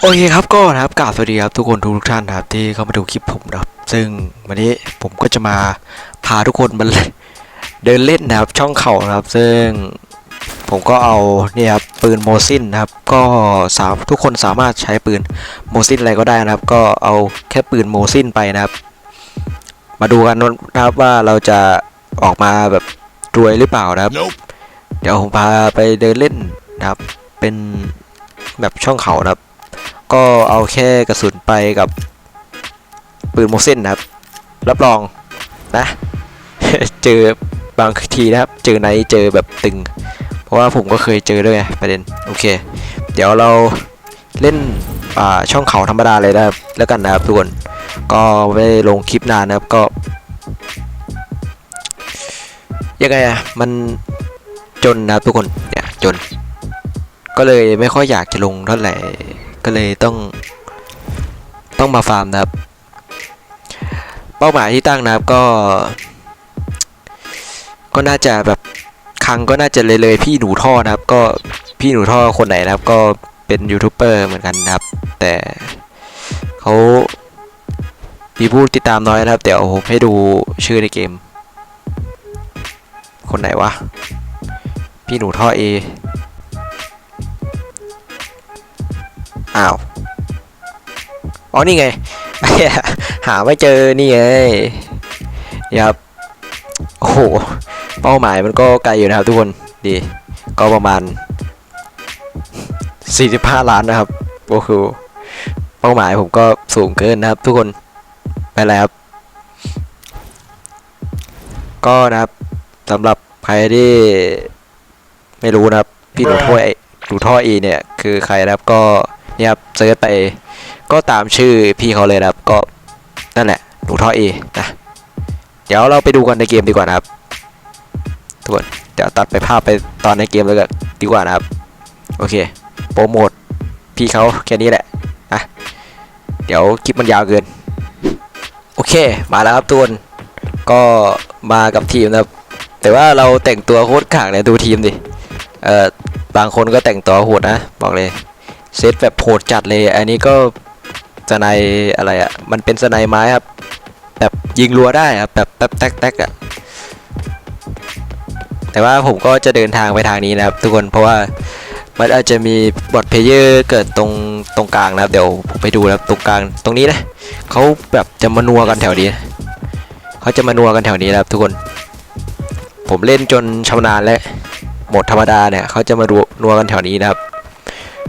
โอเคครับก็นะครับกราบสวัสดีครับทุกคนทุกท่านนะครับที่เข้ามาดูคลิปผมนะครับ ซึ่งวันนี้ผมก็จะมาพาทุกคนมาเดินเล่นนะครับช่องเขานะครับ ซึ่งผมก็เอาเนี่ยครับปืนโมซินนะครับ ก็สามทุกคนสามารถใช้ปืนโมซินอะไรก็ได้นะครับ ก็เอาแค่ปืนโมซินไปนะครับ มาดูกันนะครับว่าเราจะออกมาแบบรวยหรือเปล่านะครับ Nope. เดี๋ยวผมพาไปเดินเล่นนะครับ เป็น แบบช่องเขานะครับ ก็เอาแค่กระสุนไปกับปืนโมเซนนะครับ รับรองนะ เจอบางทีนะครับ เจอในเจอแบบตึง เพราะว่าผมก็เคยเจอด้วยไงประเด็นโอเค เดี๋ยวเราเล่นอ่าช่องเขาธรรมดาเลยนะครับแล้วกันนะครับทุกคนก็ไม่ได้ลงคลิปนานนะครับก็ยังไงอะมันจนนะทุกคนเนี่ยจน ก็เลยไม่ค่อยอยากจะลงเท่าไหร่ ก็เลยต้อง ต้องมาฟาร์มนะครับ เป้าหมายที่ตั้งนะครับก็ ก็น่าจะแบบครั้งก็น่าจะเลยเลยพี่หนูท่อนะครับ ก็พี่หนูท่อคนไหนนะครับ ก็เป็นยูทูบเบอร์เหมือนกันนะครับ แต่เขามีผู้ติดตามน้อยนะครับ เดี๋ยวผมให้ดูชื่อในเกม คนไหนวะ พี่หนูท่อเอ อ้าว อ๋อ นี่ไง หาไม่เจอ นี่ไงนี่ครับ โอ้โห เป้าหมายมันก็ไกลอยู่นะครับทุกคน ดี ก็ประมาณ 45 ล้านนะครับ โอ้โห เป้าหมายผมก็สูงเกินนะครับ ทุกคน ไปแล้วครับ ก็นะครับสำหรับใครที่ไม่รู้นะครับ พี่หนูท่อเอหนูท่อเอเนี่ย คือใครนะครับก็ เนี่ยครับเซิร์ชไปก็ตามชื่อพี่เขาเลยนะครับก็นั่นแหละหนูท่อเอนะเดี๋ยวเราไปดูกันในเกมดีกว่านะครับทุกคนเดี๋ยวตัดไปภาพไปตอนในเกมเลยกันดีกว่านะครับโอเคโปรโมทพี่เขาแค่นี้แหละนะเดี๋ยวคลิปมันยาวเกินโอเคมาแล้วครับทุกคนก็มากับทีมนะครับแต่ว่าเราแต่งตัวโคตรขางเลยดูทีมดิเอ่อบางคนก็แต่งตัวโหดนะบอกเลย เซตแบบโหดจัดเลย อันนี้ก็สไนอะไรอะ่ะ มันเป็นสไนไม้ครับ แบบยิงรัวได้ครับแบบแป๊บแต๊กแต๊กอะ่ะ แต่ว่าผมก็จะเดินทางไปทางนี้นะครับ ทุกคน เพราะว่ามันอาจจะมีบอทเพเยอร์เกิดตรงตรงกลางนะครับ เดี๋ยวผมไปดูนะครับตรงกลางตรงนี้นะเขาแบบจะมานัวกันแถวนี้เขาจะมานัวกันแถวนี้นะครับ ทุกคน ผมเล่นจนชำนาญแล้วหมดธรรมดาเนี่ยเขาจะมานัวกันแถวนี้นะครับ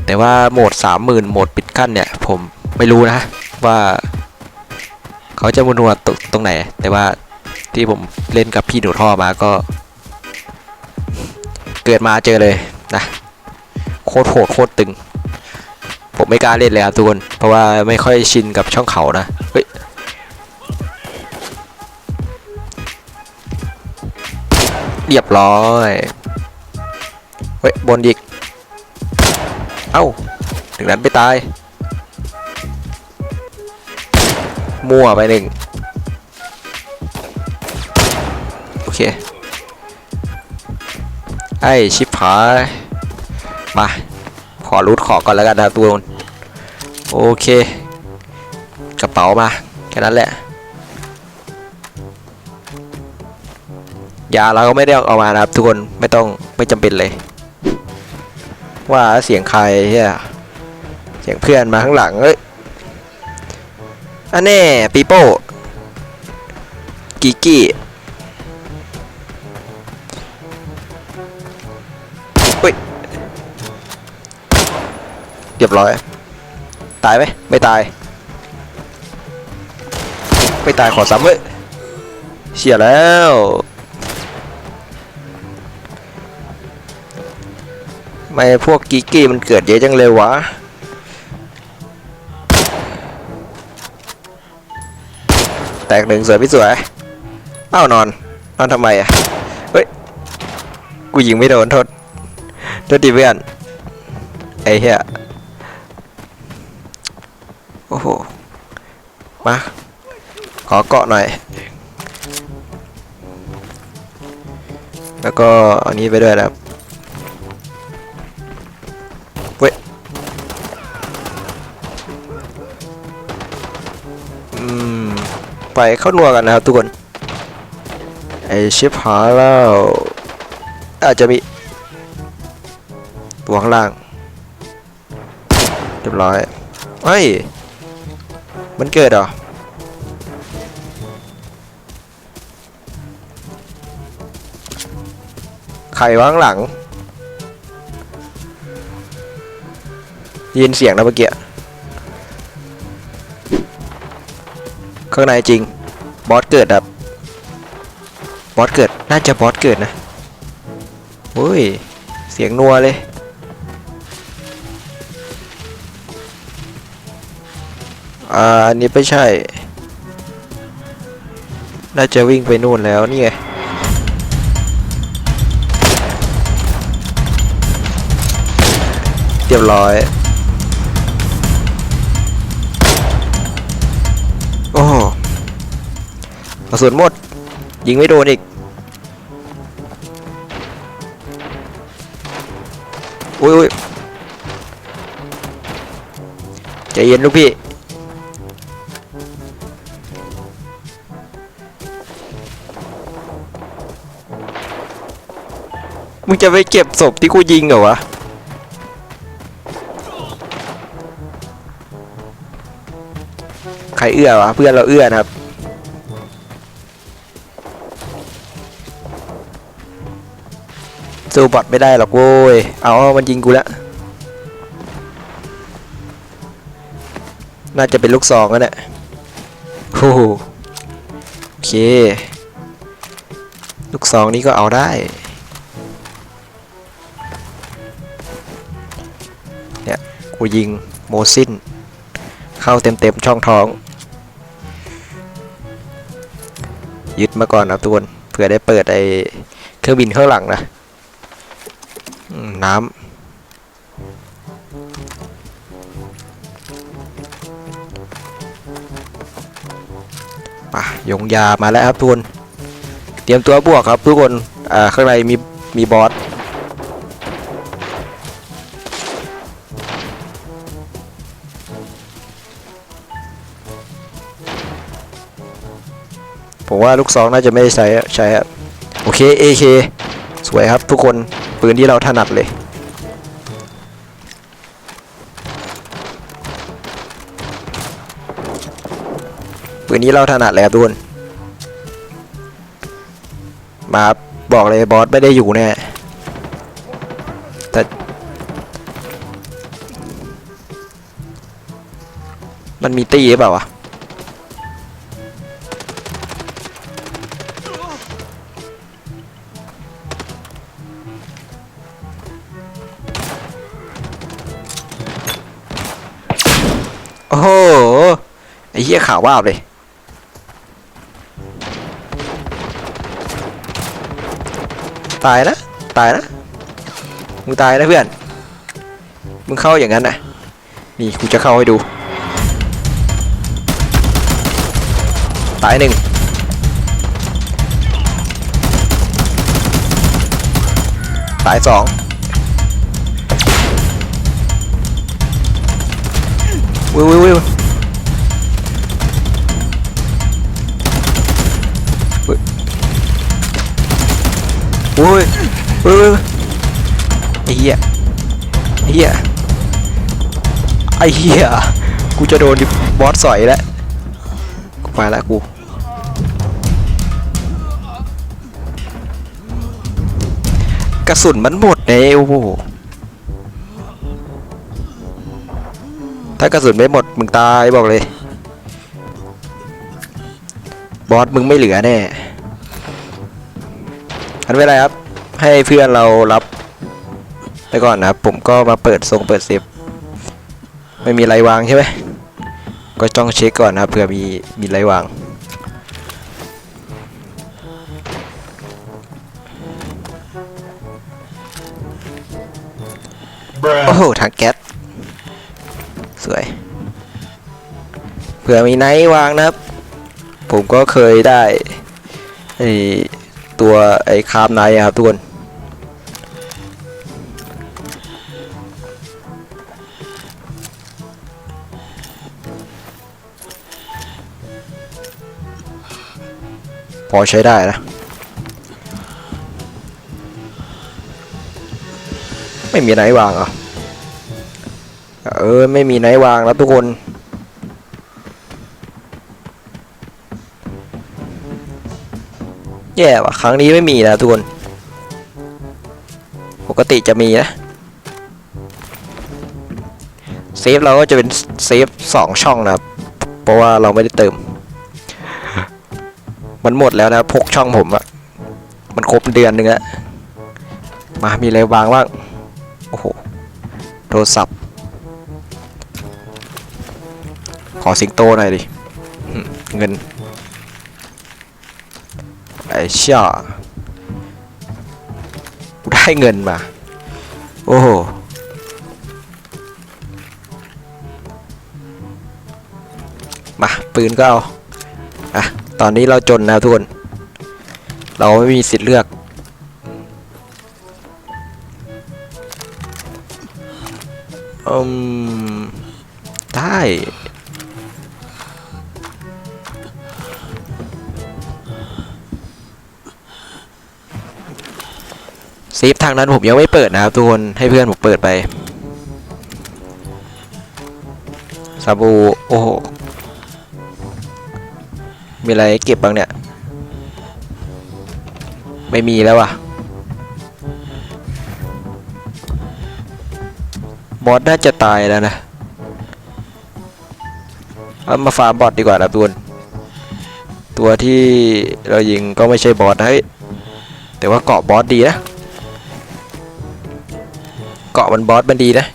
แต่ว่าโหมดสามหมื่นโหมดปิดกั้นเนี่ย ผมไม่รู้นะว่า เขาจะมานัวตตรงไหน แต่ว่าที่ผมเล่นกับพี่หนูท่อมาก็ เกิดมาเจอเลยนะโคตรโหดโคตรตึง ผมไม่กล้าเล่นเลยครับทุกคนเพราะว่าไม่ค่อยชินกับช่องเขานะเฮ้ยเรียบร้อย เฮ้ย บนอีก เอ้าถึงนั้นไปตาย มั่วไปหนึ่งโอเค ไอ้ชิปหาย มา ขอรูดขอก่อนแล้วกันนะครับทุกคนโอเค กระเป๋ามา แค่นั้นแหละ ยาเราก็ไม่ได้เอามานะครับทุกคนไม่ต้องไม่จำเป็นเลย ว่าเสียงใครเฮียเสียงเพื่อนมาข้างหลังเอ้ยอันแน่ปีโป้กิกี้อุ้ยเรียบร้อย ตายไหมไม่ตาย ไม่ตายขอซ้ำเว้ยเฉียแล้ว ไม่พวกกิกกี้มันเกิดเยอะจังเลยวะแตกหนึ่งสวยพี่สวยเอ้านอน นอนทำไมอะ เฮ้ย กูยิงไม่โดนโทษโทษดีเพื่อน ไอ้เหี้ย โอ้โห มา ขอเกาะหน่อย แล้วก็อันนี้ไปด้วยนะครับ ไปเข้านัวกันนะครับทุกคนไอชิปหาแล้วอาจจะมีตัวข้างล่างเรียบร้อยเฮ้ยมันเกิดเหรอใครวะข้างหลังยินเสียงนะเมื่อกี้ ข้างในจริง บอสเกิดครับ บอสเกิด น่าจะบอสเกิดนะโอ้ย เสียงนัวเลย อ่าอันนี้ไม่ใช่ น่าจะวิ่งไปนู่นแล้วนี่ไงเรียบร้อย กระสุนหมด ยิงไม่โดนอีกอุ้ยอุ้ยใจเย็นลูกพี่ มึงจะไปเก็บศพที่กูยิงเหรอวะใครเอื้อวะเพื่อนเราเอื้อนะครับ สู้บอทไม่ได้หรอกโว้ย เอามันยิงกูแล้ว น่าจะเป็นลูกซองแล้วเนี่ยโอ้โหโอเค ลูกซองนี้ก็เอาได้ เนี่ย กูยิงโมซินเข้าเต็มๆช่องท้อง ยึดมาก่อนนะทุกคนเผื่อได้เปิดไอเครื่องบินข้างหลังนะ น้ำมายงยามาแล้วครับทุกคนเตรียมตัวบวกครับทุกคนอ่าข้างในมีมีบอสผมว่าลูกซองน่าจะไม่ได้ใช้ใช้อะโอเค AK สวยครับทุกคน ปืนที่เราถนัดเลย ปืนนี้เราถนัดเลยครับทุกคน มาบบอกเลยบอสไม่ได้อยู่แน่แต่มันมีตีหรือเปล่าวะ เหี้ยข่าวว่าเลย ตายนะ ตายนะ มึงตายนะเพื่อน มึงเข้าอย่างนั้นนะนี่กูจะเข้าให้ดู ตายหนึ่งตายสองวิววิววิว ไอ้เหี้ย กูจะโดนดิบอสสอยแล้ว กูไปแล้วกู กระสุนมันหมดเลยโอ้โห ถ้ากระสุนไม่หมด มึงตายบอกเลย บอสมึงไม่เหลือแน่อันไม่เป็นไรครับ ให้เพื่อนเรารับไปก่อนนะครับ ผมก็มาเปิดทรงเปิดเซฟ ไม่มีไรวางใช่ไหมก็จ้องเช็คก่อนนะเผื่อมีมีไรวาง โอ้โหถังแก๊สสวย เผื่อมีไนท์วางนะครับ ผมก็เคยได้ไอตัวไอคาร์บไนท์อะครับทุกคน พอใช้ได้นะ ไม่มีไหนวางอะเออ ไม่มีไหนวางแล้วทุกคน แย่ว่ะ ครั้งนี้ไม่มีนะทุกคน ปกติจะมีนะ เซฟเราก็จะเป็นเซฟสองช่องนะครับ เพราะว่าเราไม่ได้เติม มันหมดแล้วนะพกช่องผมอะมันครบเดือนหนึ่งแล้วมามีอะไรวางบ้างโอ้โหโทรศัพท์ ขอสิงโตหน่อยดิเงินไอ้เชี่ยได้เงินมา โอ้โหมาปืนก็เอา อะ ตอนนี้เราจนนะทุกคน เราไม่มีสิทธิ์เลือก อืม ได้เซฟทางนั้นผมยังไม่เปิดนะครับทุกคน ให้เพื่อนผมเปิดไป ซาบู โอ้โห มีอะไรเก็บบ้างเนี่ย ไม่มีแล้วว่ะบอสน่าจะตายแล้วนะเอามาฟาร์มบอสดีกว่านะทุกคนตัวที่เรายิงก็ไม่ใช่บอสนะเฮ้ยแต่ว่าเกาะบอสดีนะ เกาะมันบอสมันดีนะ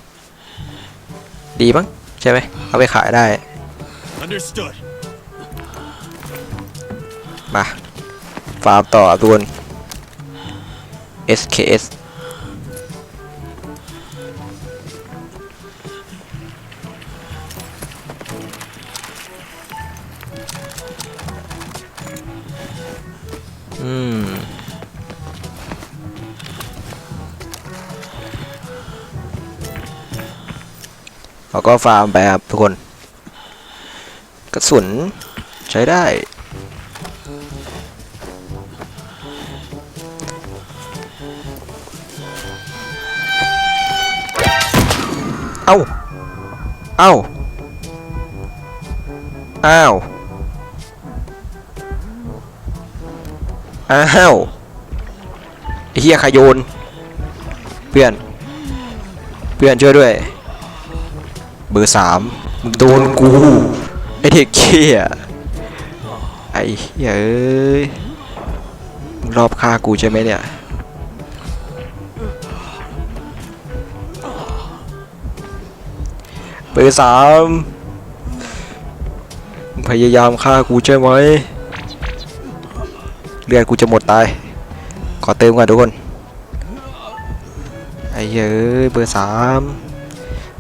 ดีมั้งใช่ไหมเอาไปขายได้ Understood. มา ฟาร์มต่อทุกคน SKS อืม เราก็ฟาร์มไปครับทุกคน กระสุนใช้ได้ เอ้า เอ้า อ้าว อ้าวเฮียขยโยน เพื่อน เพื่อนช่วยด้วย เบอร์สามมึงโดนกูไอเด็กเขี้ยไอเหี้ยเอ้ยมึงรอบฆ่ากูใช่ไหมเนี่ย เบอร์สามมึงพยายามฆ่ากูใช่ไหมเลือดกูจะหมดตาย ขอเติมก่อนทุกคน ไอ้เหี้ยเอ้ยเบอร์สาม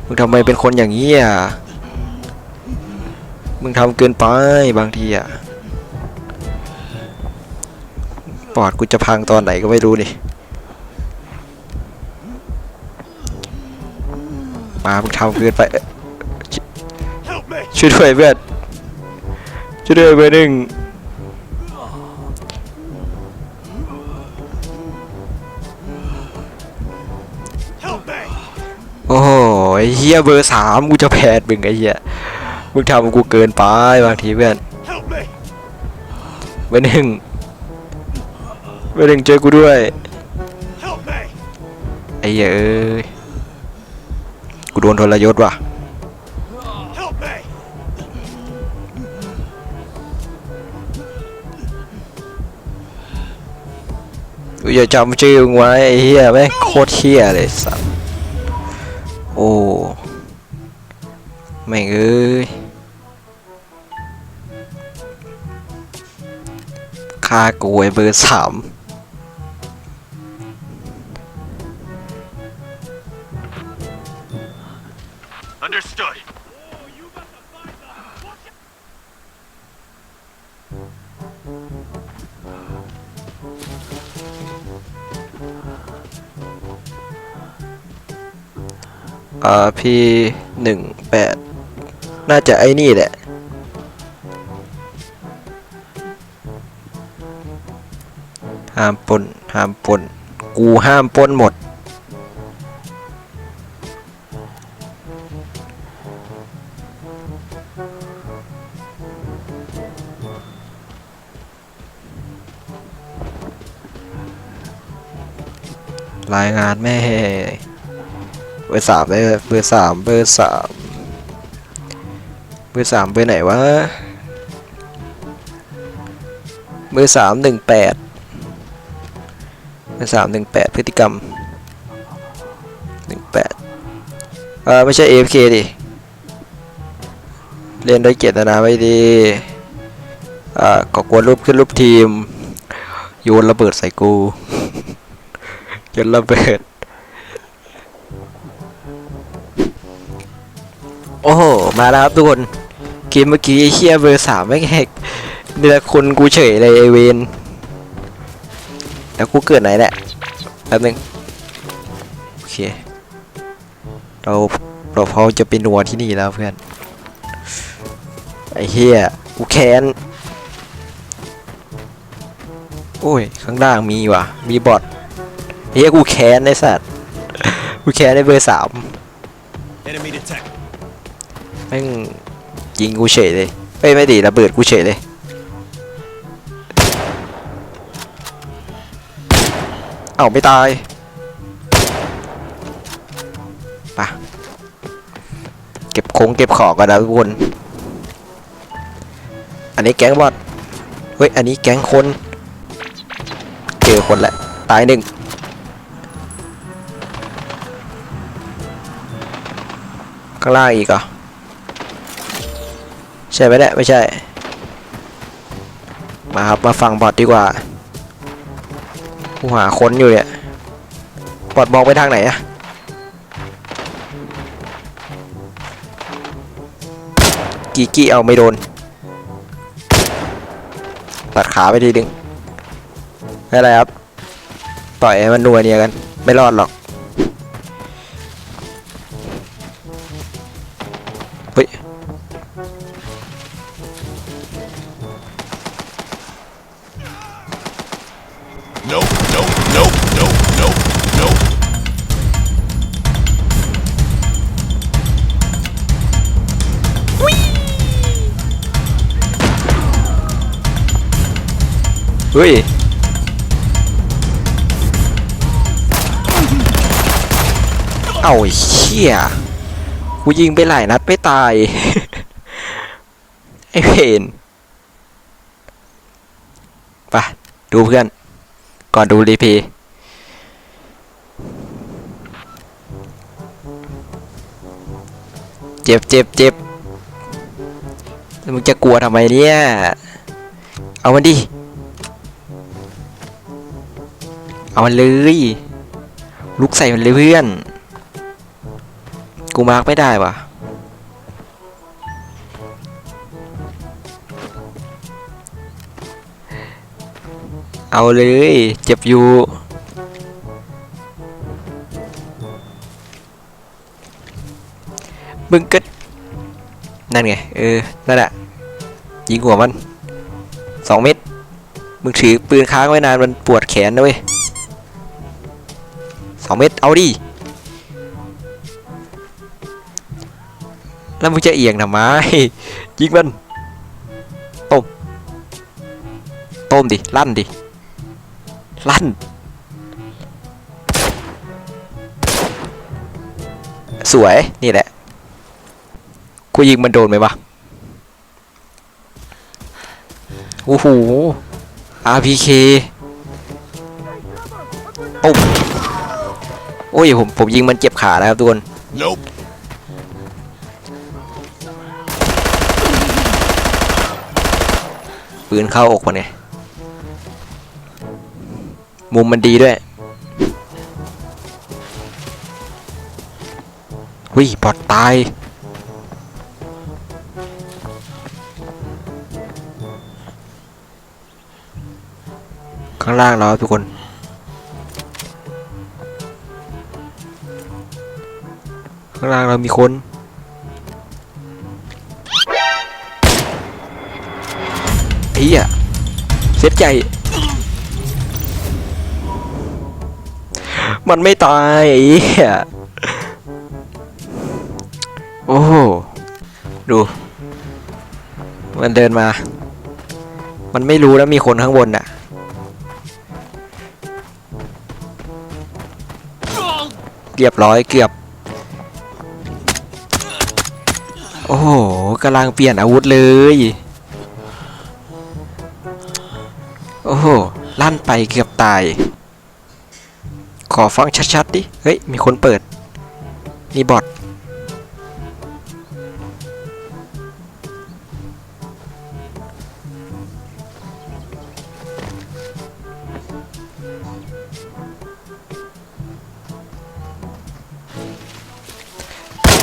มึงทำไมเป็นคนอย่างนี้อะ มึงทำเกินไปบางทีอะ ปอดกูจะพังตอนไหนก็ไม่รู้นี่มามึงทำเกินไป ช่วยด้วยเพื่อนช่วยด้วยเบอร์หนึ่งโอ้โหเฮียเบอร์สามกูจะแพ้มึงไอ้เฮียมึงทำกูเกินไปบางทีเพื่อนเบอร์หนึ่งเบอร์หนึ่งเจอกูด้วยไอ้เหี้ยเอ้ยกูโดนทรยศว่ะ อย่าจำชื่อมึงไว้ไอ้เหี้ยแม่งโคตรเหี้ยเลยสัสโอ้แม่งเอ้ยฆ่ากูไอ้เบอร์สาม อ่าพีหนึ่งแปดน่าจะไอ้นี่แหละ ห้ามปนห้ามปนกูห้ามปนหมด รายงานแม่ บอร์สามเลยเบอร์สามเบอร์สามเบอร์สามเบอร์ไหนวะเบอร์สามหนึ่งแปดเบอร์สามหนึ่งแปดพฤติกรรมหนึ่งแปดเออไม่ใช่ AFK ดิเล่นด้วยเจตนาไว้ดีอ่าก่อกวนรูปขึ้นรูปทีม โยนระเบิดใส่กูโยนระเบิด โอ้โห มาแล้วครับทุกคนเกมเมื่อกี้ไอ้เฮียเบอร์สามไม่แหกเดือคนกูเฉยเลยไอเวนแล้วกูเกิดไหนเนี่ยแป๊บนึงโอเค เราเราพอจะเป็นนัวที่นี่แล้วเพื่อน ไอ้เฮียกูแค้นโอ้ย ข้างล่างมีว่ะ มีบอทเฮียกูแค้นไอสัตว์กูแค้นในเบอร์สาม Enemy detected. แม่งยิงกูเฉยเลยเอ้ยไม่ดีระเบิดกูเฉยเลยเอ้าไม่ตายไปะเก็บคงเก็บของกันนะทุกคน อันนี้แก๊งบอทเฮ้ยอันนี้แก๊งคน เจอคนละตายหนึ่งข้างล่างอีกเหรอ ใช่ไหมเนี่ยไม่ใช่ มาครับมาฟังบอทดีกว่ากูหาค้นอยู่เนี่ยบอทมองไปทางไหนอะกีกี้เอาไม่โดน ตัดขาไปทีดึงไม่เป็นไรครับปล่อยให้มันนัวเนียกัน ไม่รอดหรอก เฮ้ยเอาเชี่ยกูยิงไปหลายนัดไม่ตาย ไอ้เพนไปดูเพื่อน ก่อนดูรีพีเจ็บเจ็บเจ็บมึงจะกลัวทำไมเนี่ย เอามันดิ เอามันเลย ลุกใส่มันเลยเพื่อน กูมาร์กไม่ได้ว่ะเอาเลย เจ็บอยู่มึงก็นั่นไง เออ นั่นแหละ ยิงหัวมันสองเม็ดมึงถือปืนค้างไว้นานมันปวดแขนนะเว้ย สองเม็ดเอาดิ แล้วมึงจะเอียงทำไมยิงมันต้มต้มดิ ลั่นดิ ลั่น สวย นี่แหละ กูยิงมันโดนไหมวะโอ้โห RPK ปุ๊บ โอ้ยผมผมยิงมันเจ็บขานะครับทุกคน Nope. ปืนเข้าอกมันไงมุมมันดีด้วยหุยบอดตายข้างล่างแล้วครับทุกคนางล่างเรามีคนเฮียเซตใหญ่มันไม่ตายไอ้เหี้ยโอ้ดู มันเดินมา มันไม่รู้แล้วมีคนข้างบนน่ะ เรียบร้อยเกือบ อ้โหกำลังเปลี่ยนอาวุธเลย โอ้โห ลั่นไปเกือบตาย ขอฟังชัดๆดิ เฮ้ย มีคนเปิดนี่บอท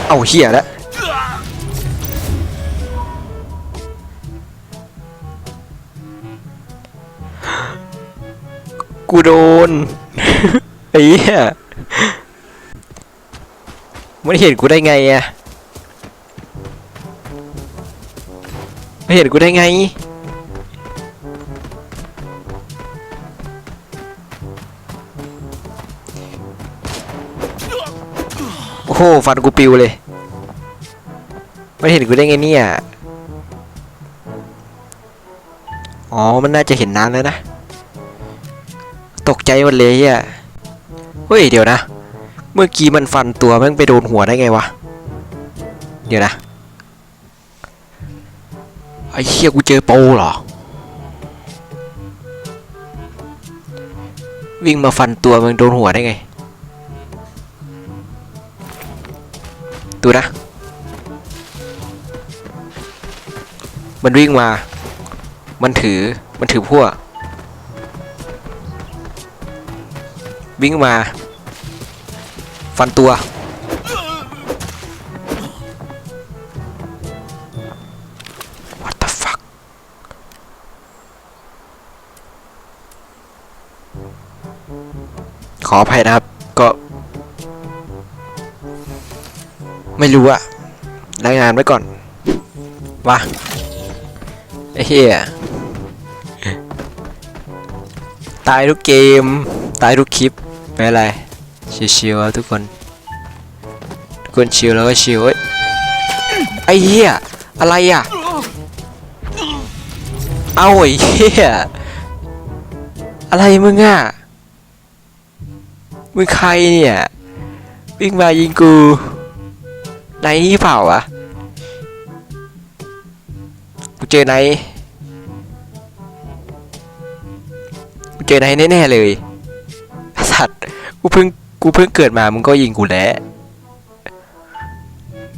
เอาเหี้ยแล้ว กูโดนไอ้เหี้ยมันเห็นกูได้ไงอะไม่เห็นกูได้ไงโอ้โหฟันกูปิวเลยไม่เห็นกูได้ไงเนี่ยอ๋อ มันน่าจะเห็นนานแล้วนะ ตกใจหมดเลยอะเฮ้ยเดี๋ยวนะ เมื่อกี้มันฟันตัวม่งไปโดนหัวได้ไงวะ เดี๋ยวนะ ไอ้เชี่ยกูเจอโปเหรอ วิ่งมาฟันตัวมันโดนหัวได้ไง ดูนะ มันวิ่งมา มันถือ มันถือพวก วิ่งมา ฟันตัว What the fuck ขออภัยนะครับ ก็ ไม่รู้อะรายงานไว้ก่อนว่าไอ้เหี้ยตายทุกเกม ตายทุกคลิป ไม่เป็นไรชิวๆครับทุกคนทุกคนชิวแล้วก็ชิวเอ้ยไอ้เหี้ยอะไรอะเอาไอ้เหี้ยอะไรมึงอะมึงใครเนี่ยวิ่งมายิงกูไหนนี่เปล่าวะกูเจอไหนกูเจอไหนแน่ๆเลยสัตว์ กูเพิ่งกูเพิ่งเกิดมามึงก็ยิงกูแล้ว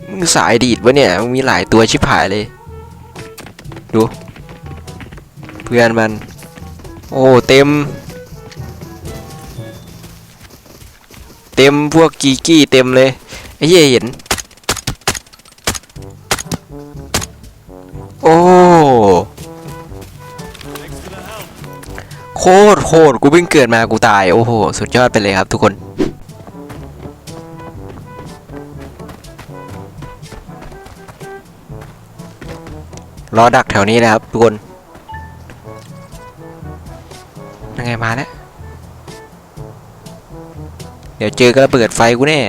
มึงสายดีดวะเนี่ยมึงมีหลายตัวชิบหายเลย ดู เพื่อนมัน โอ้เต็ม เต็มพวกกีกี้เต็มเลยไอ้เหี้ยเห็น โอ้ โคตรโคตรกูเพิ่งเกิดมากูตาย โอ้โห สุดยอดไปเลยครับทุกคนรอดักแถวนี้นะครับทุกคน ยังไงมาแล้ว เดี๋ยวเจอก็ระเบิดไฟกูแน่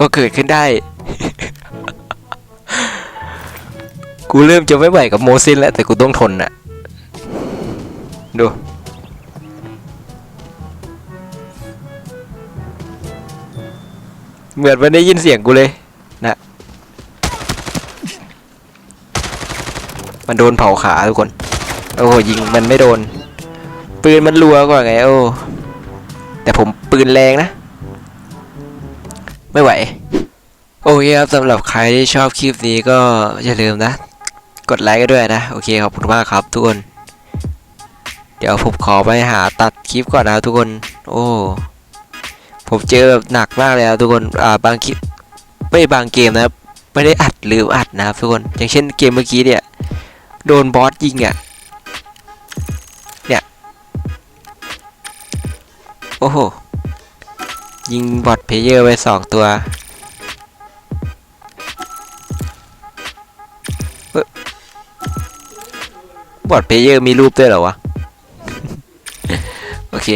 ก็เกิดขึ้นได้ กูเริ่มจะไม่ไหวกับโมซินแล้ว แต่กูต้องทนน่ะ ดูเหมือนมันได้ยินเสียงกูเลยนะ มันโดนเผาขาทุกคน โอ้โหยิงมันไม่โดน ปืนมันรัวกว่าไงโอ้แต่ผมปืนแรงนะ ไม่ไหว โอเคครับสำหรับใครที่ชอบคลิปนี้ก็อย่าลืมนะ กดไลค์กันด้วยนะ โอเคขอบคุณมากครับทุกคน เดี๋ยวผมขอไปหาตัดคลิปก่อนนะทุกคน โอ้ผมเจอแบบหนักมากเลยคะทุกคนอ่าบางคลิปไม่บางเกมนะไม่ได้อัดหรืออัดนะทุกคน อย่างเช่นเกมเมื่อกี้เนี่ย โดนบอสยิงอะเนี่ย โอ้โห ยิงบอทเพเยอร์ไปสองตัวบอทเพเยอร์มีรูปด้วยเหรอวะ โอเค